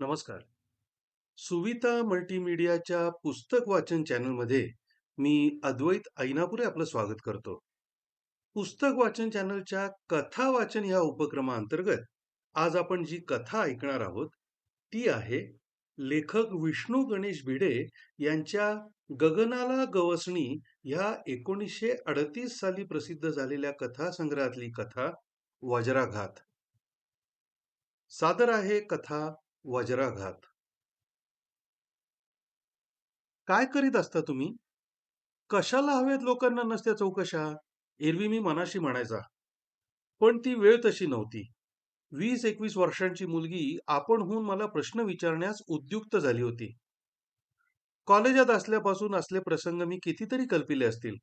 नमस्कार. सुविता मल्टीमीडियाच्या पुस्तक वाचन चॅनलमध्ये मी अद्वैत ऐनापुरे आपलं स्वागत करतो. पुस्तक वाचन चॅनलच्या कथा वाचन या उपक्रमाअंतर्गत आज आपण जी कथा ऐकणार आहोत, ती आहे लेखक विष्णू गणेश भिडे यांच्या गगनाला गवसणी ह्या 1938 साली प्रसिद्ध झालेल्या कथासंग्रहातली कथा वज्राघात. सादर आहे कथा वज्राघात. काय करीत असता तुम्ही? कशाला हवेत लोकांना नसत्या चौकशा? एरवी मी मनाशी म्हणायचा. पण ती वेळ तशी नव्हती. वीस एकवीस वर्षांची मुलगी आपणहून मला प्रश्न विचारण्यास उद्युक्त झाली होती. कॉलेजात असल्यापासून असले प्रसंग मी कितीतरी कल्पिले असतील.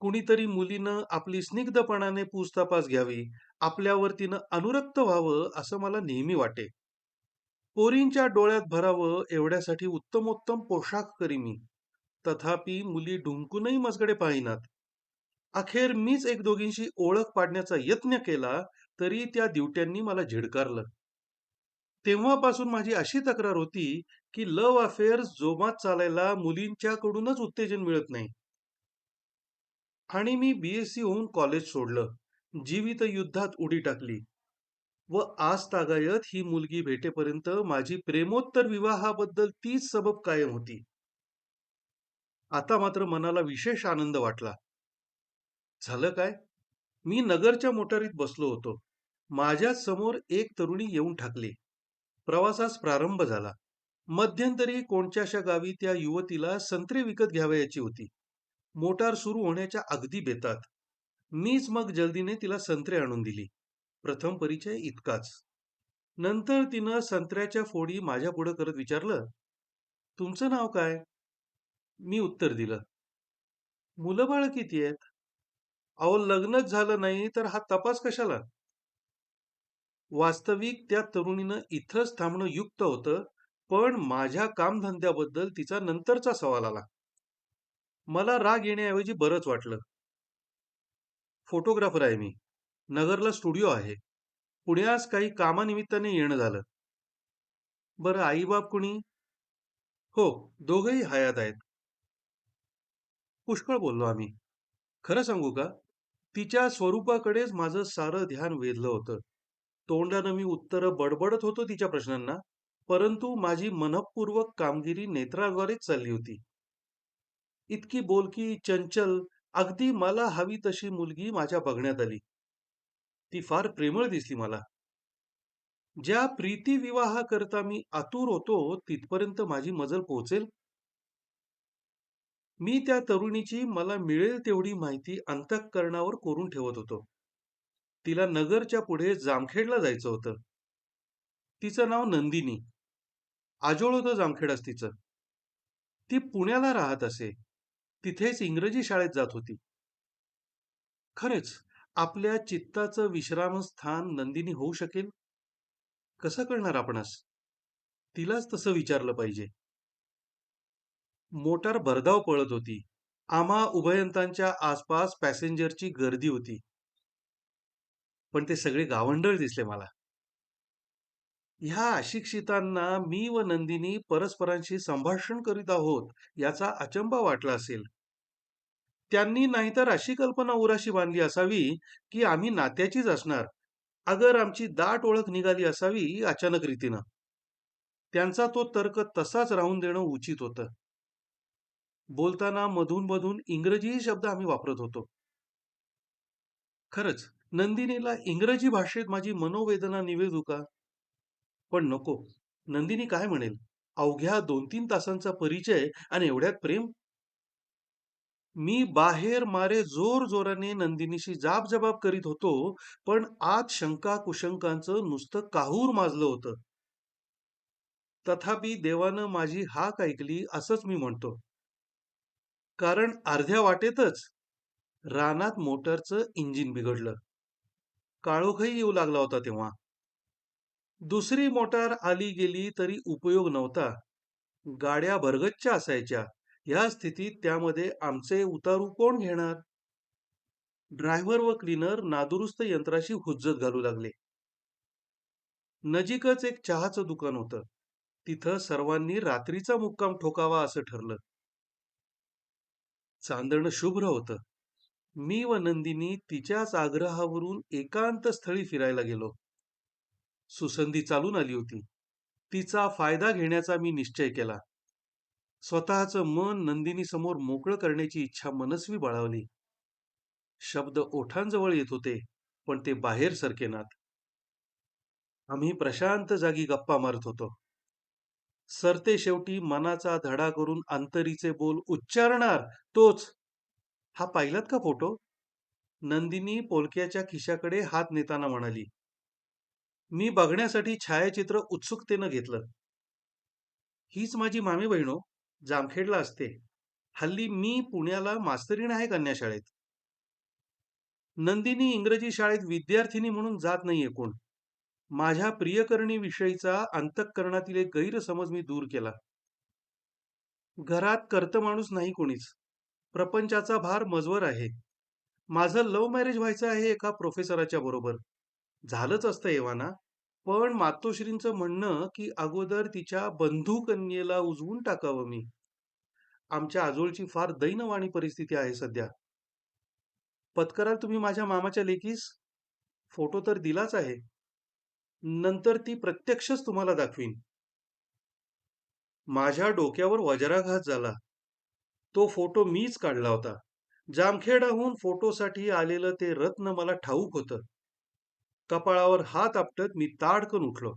कुणीतरी मुलीनं आपली स्निग्धपणाने पूछतापास घ्यावी, आपल्यावर तिनं अनुरक्त व्हावं असं मला नेहमी वाटे. पोरींच्या डोळ्यात भरावं एवढ्यासाठी उत्तमोत्तम पोशाख करी मी. तथापि मुली ढुंकूनही मजगडे पाहिनात. अखेर मीच एक दोघींशी ओळख पाडण्याचा यत्न केला तरी त्या दिवट्यांनी मला झिडकारलं. तेव्हापासून माझी अशी तक्रार होती की लव्ह अफेअर्स जोमात चालायला मुलींच्याकडूनच उत्तेजन मिळत नाही. आणि मी बीएससी होऊन कॉलेज सोडलं. जीवित युद्धात उडी टाकली. व आज तागायत ही मुलगी भेटेपर्यंत माझी प्रेमोत्तर विवाहाबद्दल तीच सबब कायम होती. आता मात्र मनाला विशेष आनंद वाटला. झालं काय? मी नगरच्या मोटारीत बसलो होतो. माझ्यासमोर एक तरुणी येऊन ठाकली. प्रवासास प्रारंभ झाला. मध्यंतरी कोणत्याशा गावी त्या युवतीला संत्रे विकत घ्यावयाची होती. मोटार सुरू होण्याच्या अगदी बेतात. मीच मग जल्दीने तिला संत्रे आणून दिली. प्रथम परिचय इतकाच. नंतर तिनं संत्र्याच्या फोडी माझ्या पुढं करत विचारलं, तुमचं नाव काय? मी उत्तर दिलं. मुलं-बाळं किती आहेत? अहो लग्नच झालं नाही तर हा तपास कशाला? वास्तविक त्या तरुणीनं इथंच थांबणं युक्त होतं, पण माझ्या कामधंद्याबद्दल तिचा नंतरचा सवाल आला. मला राग येण्याऐवजी बरंच वाटलं. फोटोग्राफर आहे मी. नगरला स्टुडिओ आहे. पुण्यास काही कामानिमित्ताने येणं झालं. बरं आई-बाप कुणी? हो, दोघही हयात आहेत. पुष्कळ बोललो आम्ही. खरं सांगू का? तिच्या स्वरूपाकडेच माझं सारं ध्यान वेधलं होतं. तोंडानं मी उत्तरं बडबडत होतो तिच्या प्रश्नांना, परंतु माझी मनःपूर्वक कामगिरी नेत्राद्वारेच चालली होती. इतकी बोलकी, चंचल, अगदी मला हवी तशी मुलगी माझ्या बघण्यात आली. ती फार प्रेमळ दिसली मला. ज्या प्रीती विवाहा करता मी आतुर होतो तिथपर्यंत माझी मजल पोहोचेल? मी त्या तरुणीची मला मिळेल तेवढी माहिती अंतःकरणावर कोरून ठेवत होतो. तिला नगरच्या पुढे जामखेडला जायचं होतं. तिचं नाव नंदिनी. आजोळ होतं जामखेडच तिचं. ती पुण्याला राहत असे. तिथेच इंग्रजी शाळेत जात होती. खरेच आपल्या चित्ताचं विश्रामस्थान नंदिनी होऊ शकेल? कसं कळणार आपणास? तिलाच तसं विचारलं पाहिजे. मोटार भरधाव पळत होती. आम्हा उभयंतांच्या आसपास पॅसेंजरची गर्दी होती. पण ते सगळे गावंढळ दिसले मला. ह्या अशिक्षितांना मी व नंदिनी परस्परांशी संभाषण करीत आहोत याचा अचंबा वाटला असेल. त्यांनी नाहीतर अशी कल्पना उराशी बांधली असावी की आम्ही नात्याचीच असणार, अगर आमची दाट ओळख निघाली असावी अचानक रीतीनं. त्यांचा तो तर्क तसाच राहून देणं उचित होतं. बोलताना मधून मधून इंग्रजीही शब्द आम्ही वापरत होतो. खरंच नंदिनीला इंग्रजी भाषेत माझी मनोवेदना निवेदू का? पण नको. नंदिनी काय म्हणेल? अवघ्या दोन तीन तासांचा परिचय आणि एवढ्यात प्रेम? मी बाहेर मारे जोर जोराने नंदिनीशी जाब-जबाब करीत होतो, पण आत शंका कुशंकांचं नुसतं काहूर माजलं होतं. तथापि देवानं माझी हाक ऐकली असंच मी म्हणतो. कारण अर्ध्या वाटेतच रानात मोटरचं इंजिन बिघडलं. काळोखही येऊ लागला होता तेव्हा. दुसरी मोटार आली गेली तरी उपयोग नव्हता. गाड्या भरगच्च्या असायच्या. ह्या स्थितीत त्यामध्ये आमचे उतारू कोण घेणार? ड्रायव्हर व क्लीनर नादुरुस्त यंत्राशी हुज्जत घालू लागले. नजीकच एक चहाचं दुकान होतं. तिथं सर्वांनी रात्रीचा मुक्काम ठोकावा असं ठरलं. चांदणं शुभ्र होतं. मी व नंदिनी तिच्याच आग्रहावरून एकांत स्थळी फिरायला गेलो. सुसंधी चालून आली होती. तिचा फायदा घेण्याचा मी निश्चय केला. स्वतःचं मन नंदिनी समोर मोकळं करण्याची इच्छा मनस्वी बाळवली. शब्द ओठांजवळ येत होते पण ते बाहेर सरकेनात आम्ही प्रशांत जागी गप्पा मारत होतो. सरते शेवटी मनाचा धडा करून अंतरीचे बोल उच्चारणार तोच. हा पाहिलात का फोटो? नंदिनी पोलक्याच्या खिशाकडे हात नेताना म्हणाली. मी बघण्यासाठी छायाचित्र उत्सुकतेनं घेतलं. हीच माझी मामी बहिणो जामखेडला असते. हल्ली मी पुण्याला मास्तरीण आहे कन्याशाळेत नंदिनी इंग्रजी शाळेत विद्यार्थिनी म्हणून जात नाही कोण. माझ्या प्रियकरणी विषयीचा अंतःकरणातील एक गैरसमज मी दूर केला. घरात कर्त माणूस नाही कोणीच. प्रपंचाचा भार मजवर आहे. माझं लव्ह मॅरेज व्हायचं आहे एका प्रोफेसराच्या बरोबर. झालंच असतं एव्हाना. पण मातोश्रींचं म्हणणं की अगोदर तिच्या बंधू कन्येला उजवून टाकावं मी. आमच्या आजोळची फार दैनवाणी परिस्थिती आहे सध्या. पत्कराल तुम्ही माझ्या मामाच्या लेकीस? फोटो तर दिलाच आहे. नंतर ती प्रत्यक्षच तुम्हाला दाखवीन. माझ्या डोक्यावर वज्राघात झाला. तो फोटो मीच काढला होता. जामखेडाहून फोटोसाठी आलेलं ते रत्न मला ठाऊक होतं. कपाळावर हात आपटत मी ताडकन उठलो.